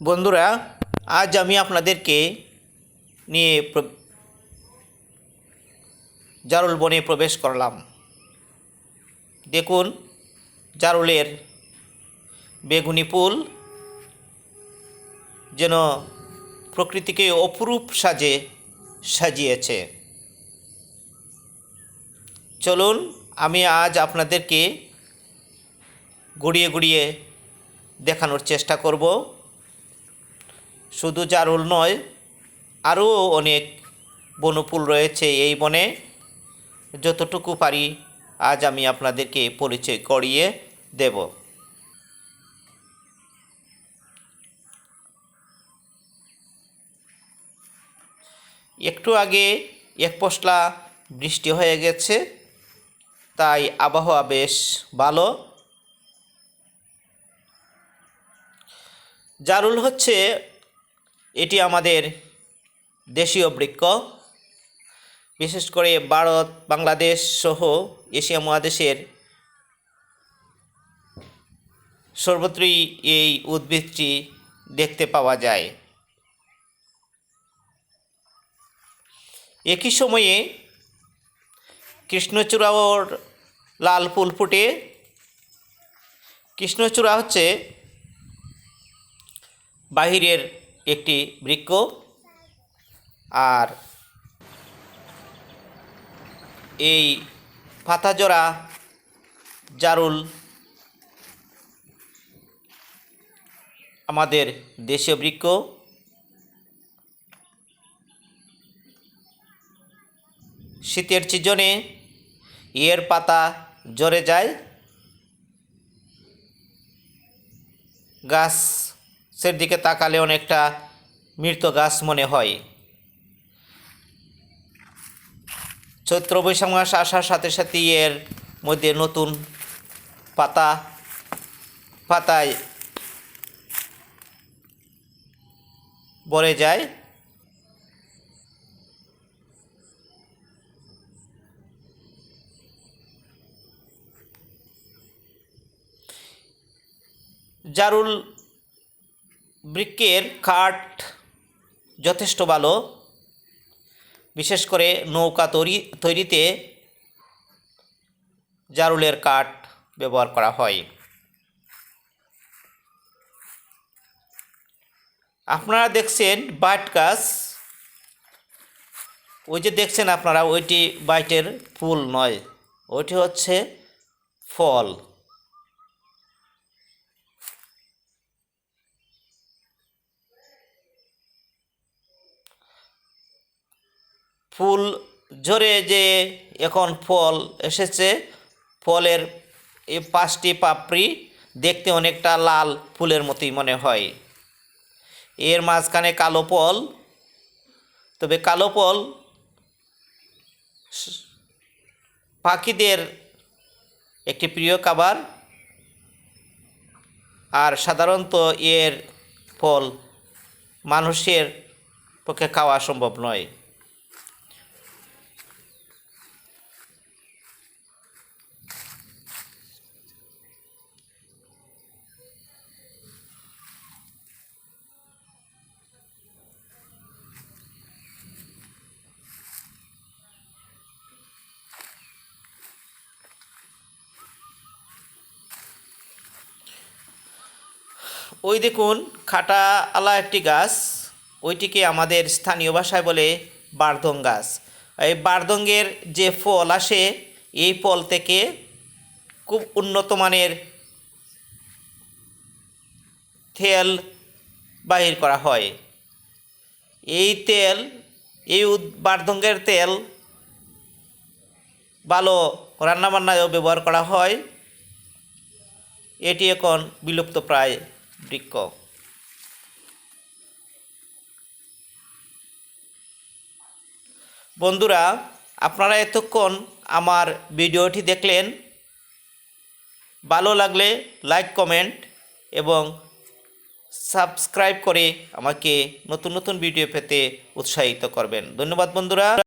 বন্ধুরা, আজ আমি আপনাদেরকে নিয়ে জারুল বনে প্রবেশ করলাম। দেখুন, জারুলের বেগুনি ফুল যেন প্রকৃতিকে অপরূপ সাজে সাজিয়েছে। চলুন, আমি আজ আপনাদেরকে গুড়িয়ে গুড়িয়ে দেখানোর চেষ্টা করব। শুধু জারুল নয়, আরও অনেক বনফুল রয়েছে এই বনে। যতটুকু পারি আজ আমি আপনাদেরকে পরিচয় করিয়ে দেব। একটু আগে এক পশলা বৃষ্টি হয়ে গেছে, তাই আবহাওয়া বেশ ভালো। জারুল হচ্ছে এটি আমাদের দেশীয় বৃক্ষ। বিশেষ করে ভারত, বাংলাদেশ সহ এশিয়া মহাদেশের সর্বত্রই এই উদ্ভিদটি দেখতে পাওয়া যায়। একই সময়ে কৃষ্ণচূড়াওর লাল ফুল ফুটে। কৃষ্ণচূড়া হচ্ছে বাহিরের একটি বৃক্ষ আর এই পাতাজোড়া জারুল আমাদের দেশীয় বৃক্ষ। শীতের সিজনে এর পাতা ঝরে যায়। গাছের দিকে তাকালে অনেকটা মৃত গাছ মনে হয়। চৈত্র বৈশাখ মাস আসার সাথে সাথে এর মধ্যে নতুন পাতা, পাতায় ভরে যায়। জারুল বৃক্ষের কাঠ যথেষ্ট ভালো। বিশেষ করে নৌকা তৈরি, তৈরিতে জারুলের কাঠ ব্যবহার করা হয়। আপনারা দেখছেন বাট গাছ। ওই যে দেখছেন আপনারা, ওইটি বাইটের ফুল নয়, ওইটি হচ্ছে ফল। ফুল ঝরে যে এখন ফল এসেছে, ফলের এই পাঁচটি পাপড়ি দেখতে অনেকটা লাল ফুলের মতোই মনে হয়। এর মাঝখানে কালো ফল, তবে কালো ফল পাখিদের একটি প্রিয় খাবার। আর সাধারণত এর ফল মানুষের পক্ষে খাওয়া সম্ভব নয়। ওই দেখুন খাটা আলা একটি গাছ, ওইটিকে আমাদের স্থানীয় ভাষায় বলে বার্দং গাছ। এই বার্দঙ্গের যে ফল আসে, এই ফল থেকে খুব উন্নত মানের তেল বাহির করা হয়। এই তেল, এই বার্দঙ্গের তেল ভালো রান্নাবান্নায়ও ব্যবহার করা হয়। এটি এখন বিলুপ্ত প্রায় বৃক্ষ। বন্ধুরা, আপনারা এতক্ষণ আমার ভিডিওটি দেখলেন। ভালো লাগলে লাইক, কমেন্ট এবং সাবস্ক্রাইব করে আমাকে নতুন নতুন ভিডিও পেতে উৎসাহিত করবেন। ধন্যবাদ বন্ধুরা।